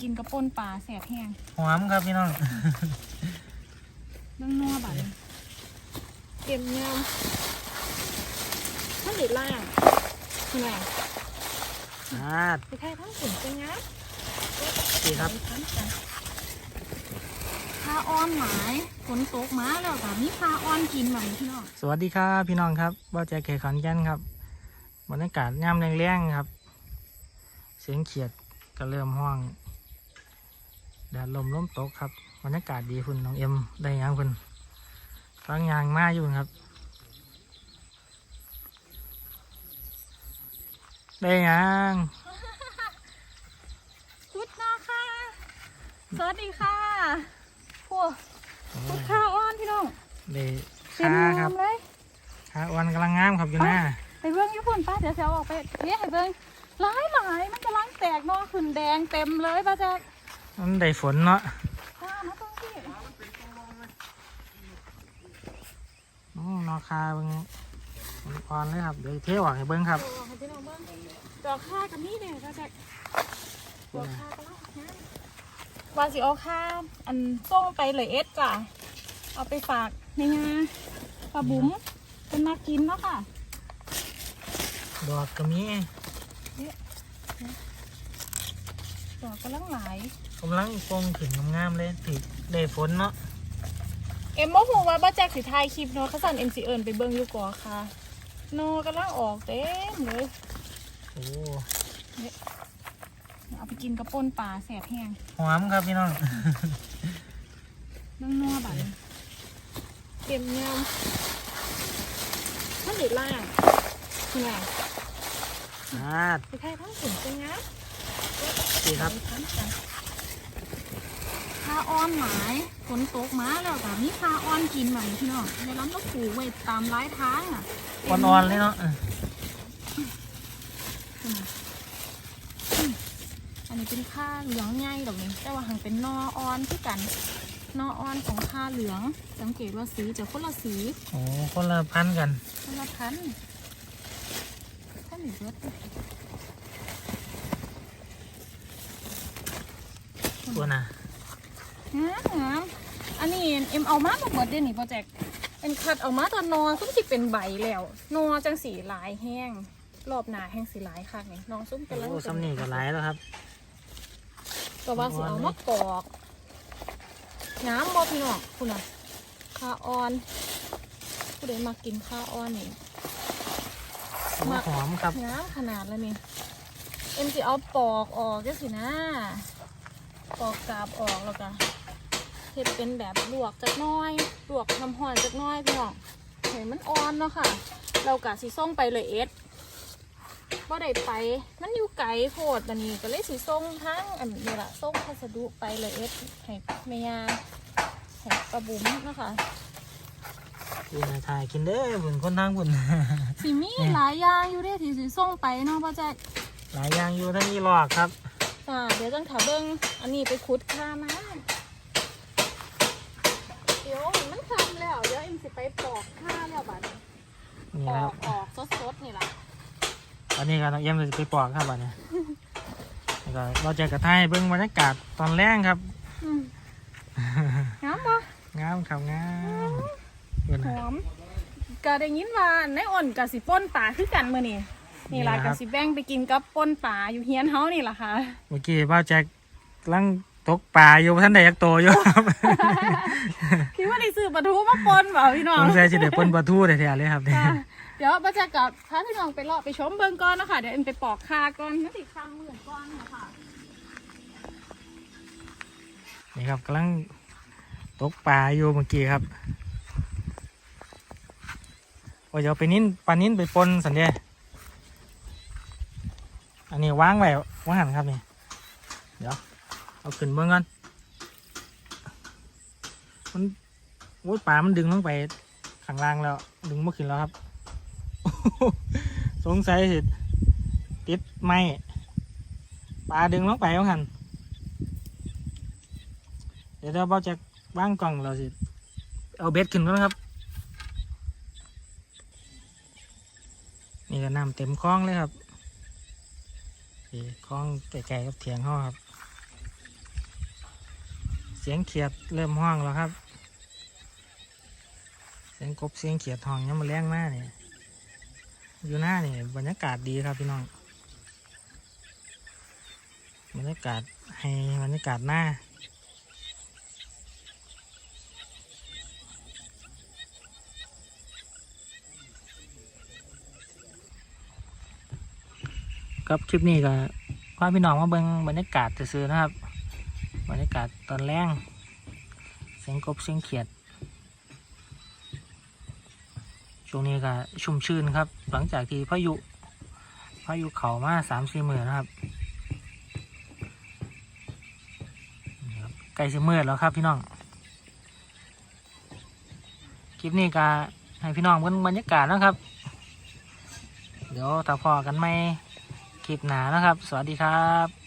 กินกระป่นปลาแสบแห้งหอมครับพี่น้องนั่งนัวบัดนี้เต็มยำมันเด็ดล่างคือไงอ่าไปไทยทั้งฝุ่นเป็นไงดีครับพาอ้อนหมายฝนตกมาแล้วค่ะมีพาอ้อนกินแบบนี้พี่น้องสวัสดีครับพี่น้องครับบ่าวใจเขขอนแก่นครับบรรยากาศย่ำแรงๆครับ เสียงเขียดก็เริ่มห้อง แดดลมล้มตกครับบรรยากาศดีคุณน้องเอ็มได้หยังคุณฟังยางมาอยู่ครับ ได้หยังพุดนาค่ะสวัสดีค่ะพวกพุดข้าวอ้อนพี่น้องได้เต็มขาครับยำเลยขาอ้วันกำลังงามครับอยู่หน้าไปเบิ้งญี่ปุ่นป้าเดี๋ยวจะเอาออกไปเลี้ยให้เบิ้งหลายหลายมันกำลังแตกเนอขึ้นแดงเต็มเลยป้าแจ๊ก มันได้ฝนเนาะป้ามาตรงที่อืมนอคาเบิ่งมันอ่อนเลยครับ เดี๋ยวเทออกให้เบิ่งครับโอ้ให้พี่น้องเบิ้งดอกข้ากับนี่เนี่ยป้าแจ๊กดอกข้ากำลังงามวาสิเอาข้าอันส่งไปเลยเอสจ้ะ เอาไปฝากในงานปลาบุ๋มเป็นมากินเนาะค่ะ ดอกก็มี ดอกกำลังหลายกำลังโป่งขึ้นงามๆเลยถือได้ฝนเนาะเอ็มโมโหว่าบ้าแจ็คสิถ่ายคลิปเนาะเขาสั่นเอ็มซีเอิญไปเบิ้งอยู่ก่อค่ะนอกำลังออกเต็มเลยโอ้เอาไปกินกระป่นปลาแสบแห้งหอมครับพี่น้องนั่งนัวบัดนี้เต็มยำมันเด็ดล่างคือไงอ่าไปไทยทั้งฝุ่นเป็นไงดีครับพาอ้อนหมายฝนตกมาแล้วค่ะมีพาอ้อนกินแบบนี้พี่น้องในร้านก็ปลูกไว้ตามร้ายทางอะอ่อนๆเลยเนาะเอออันนี้เป็นข้าเหลืองใหญ่ดอกนี้แต่ว่าหังเป็นนออ่อนที่กันนออ่อนของข้าเหลือง สังเกตว่าสีจะคนละสีโอ้คนละพันกันคนละพันธุ์ท่านหนูเบิด ตัวน่ะงามงามอันนี้เอ็มเอามาบอกเบิดเด่นนี่โปรเจกต์เอ็มคัดเอามาตอนนอซุ้มสิเป็นใบแล้วนอจังสีหลายแห้งรอบหนาแห้งสีหลายค่ะนี่นอซุ้มกำลังโอ้ซ้ำนี่ก็หลายแล้วครับก็ว่าสิเอามาปอกน้ำบอพี่น้องคุณน่ะข้าอ่อนผู้ใดมากินข้าอ่อนนี่โอ้มาหอมครับน้ำขนาดแล้วนี่เอ็มจะเอาปอกออกก็สินะ ปอกกาบออกแล้วก็เห็ดเป็นแบบลวกจักหน้อยลวกทำห่อนจักหน้อยพี่น้องเห็นมันอ่อนเนาะค่ะ เรากะสีส่งไปเลยเอสว่าได้ไปมันอยู่ไกลโพดบันนี้ก็เลยสีส่งทั้งอันนี้ละส่งพัสดุไปเลยเอสให้เมียาให้ปลาบุ๋มเนาะคะดูนายถ่ายกินเด้อบุญคนทางบุญสีมีหลายอย่างอยู่เด้ที่สีส่งไปเนาะพ่อแจ๊คหลายอย่างอยู่ทั้งอีหลอกครับ จ้าเดี๋ยวจังถาเบิ้งอันนี้ไปขุดค่ามา เดี๋ยวมันทำแล้ว เดี๋ยวเอ็มสิไปปอกค่าแล้วบัดนี้นี่ปนะอครับกออกสดๆนี่ล่ะตอนนี้ก็น้องเอ็มจะไปปอกครับบัดนี้แล้วก็เราจะกระทายเบิ่งบรรยากาศตอนแรกครับ อืมงามปะงามครับงามเบิ่งหนะอมก็ได้ยินว่าในอ่อนกับสิป้นป่าคือกันมื่อนี่ นี่ล่ะนี่นะครับกับสิแบ่งไปกินกับป้นป่าอยู่เฮียนเฮานี่ล่ะค่ะ เมื่อกี้บ้าวแจ็คกำลังตกปลาอยู่ท่านใดยักโตอยู่ครับคิดว่าได้ซื้อปลาทูมาป้นเปล่าพี่น้อผงมใส่จะได้ปนปลาทูแท้ๆเลยครับเนี่ย ค่ะเดี๋ยวป้าแจ๊กกับพาพี่น้องไปเลาะไปชมเบิ่งก่อนนะคะเดี๋ยวเอ็มไปปอกคาก่อนนั่นสิคางเหมือนก่อนนะคะนี่ครับกำลังตกปลาอยู่เมื่อกี้ครับว่าจะเอาไปนิ้นปลานิ้นไปปนสันเดีย อันนี้วางไว้วางหันครับนี่ เดี๋ยว เอาขึ้นเบื้องก่อนมันโอ้ยปลามันดึงลงไปข้างล่างแล้ว ดึงม่ขึ้นแล้วครับ สงสัยสิติดไม้ปลาดึงลงไปวางหันเดี๋ยวเราจะวางกล่องเราสิ เอาเบ็ดขึ้นก่อนครับ นี่ก็น้ำเต็มคลองเลยครับ นี่คลองไก่ๆกับเถียงห้อครับ เสียงเขียดเริ่มห้องแล้วครับ เสียงกบเสียงเขียดห้องยังมาแรงมากเนี่ยอยู่หน้านี่บรรยากาศดีครับพี่น้องบรรยากาศให้บรรยากาศหน้า ครับคลิปนี้ก็พาพี่น้องมาเบิ่งบรรยากาศซื่อนะครับ บรรยากาศตอนแรงเสียงกบเสียงเขียด ช่วงนี้ก็ชุ่มชื่นครับ หลังจากที่พายุพายุเขามาสามสี่หมื่นนะครับใกล้สิมืดแล้วครับพี่น้อง คลิปนี้ก็ให้พี่น้องเบิ่งบรรยากาศนะครับ เดี๋ยวถ้าพอกันไหม คลิปหนานะครับ สวัสดีครับ